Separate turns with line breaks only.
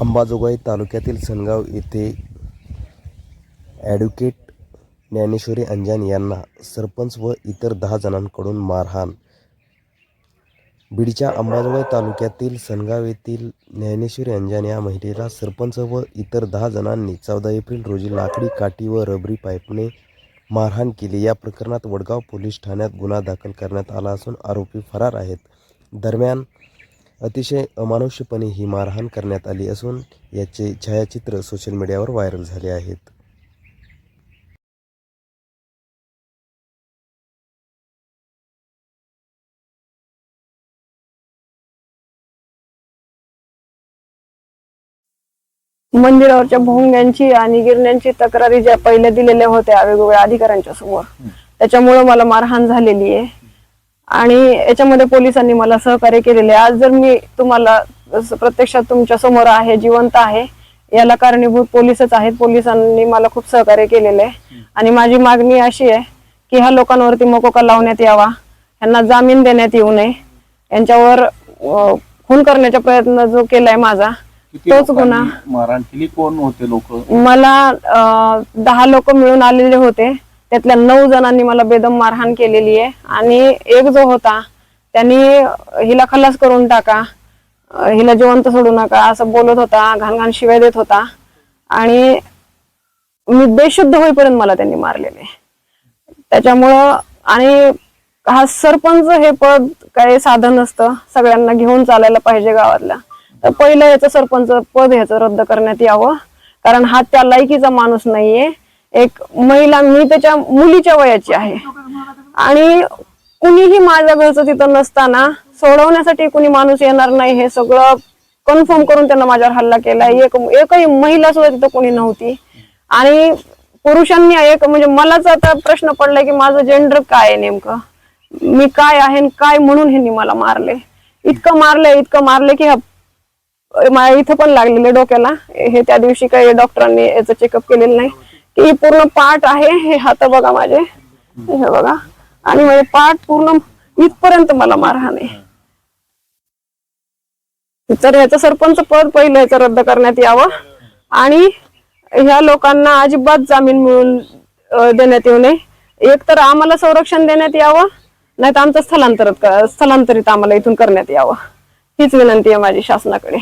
अंबाजोगाई तालुक्यातील सनगाव येथे ॲडव्होकेट ज्ञानेश्वरी अंजान यांना सरपंच व इतर दहा जणांकडून मारहाण. बीडच्या अंबाजोगाई तालुक्यातील सनगाव येथील ज्ञानेश्वरी अंजान या महिलेला सरपंच व इतर दहा जणांनी चौदा एप्रिल रोजी लाकडी काठी व रबरी पाईपने मारहाण केली. या प्रकरणात वडगाव पोलीस ठाण्यात गुन्हा दाखल करण्यात आला असून आरोपी फरार आहेत. दरम्यान अतिशय अमानुष्यपणे ही मारहाण करण्यात आली असून याचे छायाचित्र सोशल मीडियावर व्हायरल झाले आहेत.
मंदिरावरच्या भोंग्यांची आणि गिरण्यांची तक्रारी ज्या पहिल्या दिलेल्या होत्या वेगवेगळ्या अधिकाऱ्यांच्या समोर त्याच्यामुळे मला मारहाण झालेली आहे. आणि याच्यामध्ये पोलिसांनी मला सहकार्य केलेले. आज जर मी तुम्हाला प्रत्यक्षात तुमच्यासमोर आहे जिवंत आहे याला कारणीभूत पोलीसच आहेत. पोलिसांनी मला खूप सहकार्य केलेले. आहे आणि माझी मागणी अशी आहे की ह्या लोकांवरती मकोका लावण्यात यावा. यांना जामीन देण्यात येऊ नये. यांच्यावर खून करण्याचा प्रयत्न जो केलाय माझा तोच गुन्हा
लोकांनी मारहाण केली कोण होते लोक?
मला दहा लोक मिळून आलेले होते. त्यातल्या नऊ जणांनी मला बेदम मारहाण केलेली आहे. आणि एक जो होता त्यांनी हिला खलास करून टाका हिला जिवंत सोडू नका असं बोलत होता घाण घाण शिवाय देत होता. आणि मी बेशुद्ध होईपर्यंत मला त्यांनी मारलेले. त्याच्यामुळं आणि हा सरपंच हे पद काही साधन नसतं सगळ्यांना घेऊन चालायला पाहिजे गावातल्या तर पहिलं याचं सरपंच पद ह्याचं रद्द करण्यात यावं कारण हा त्या लायकीचा माणूस नाहीये. एक महिला मी त्याच्या मुलीच्या वयाची आहे. आणि कुणीही माझ्या घरचं तिथं नसताना सोडवण्यासाठी कुणी माणूस येणार नाही हे सगळं कन्फर्म करून त्यांना माझ्यावर हल्ला केला एक एकही महिला सुद्धा तिथं कोणी नव्हती. आणि पुरुषांनी एक म्हणजे मलाच आता प्रश्न पडलाय की माझं जेंडर काय आहे नेमकं? मी काय आहे आणि काय म्हणून ह्यांनी मला मारले? इतकं मारले इतकं मारले की माझ्या इथं पण लागलेले डोक्याला. हे त्या दिवशी काही डॉक्टरांनी याचं चेकअप केलेलं नाही. ही पूर्ण पाठ आहे हे हात बघा माझे. हे बघा. आणि माझे पाठ पूर्ण इथपर्यंत मला मारहाण. आहे तर याचं सरपंच पद पहिलं याचं रद्द करण्यात यावं. आणि ह्या लोकांना अजिबात जामीन मिळून देण्यात येऊ नये. एक तर आम्हाला संरक्षण देण्यात यावं नाही तर आमचं स्थलांतरित स्थलांतरित आम्हाला इथून करण्यात यावं. हीच विनंती आहे माझी शासनाकडे.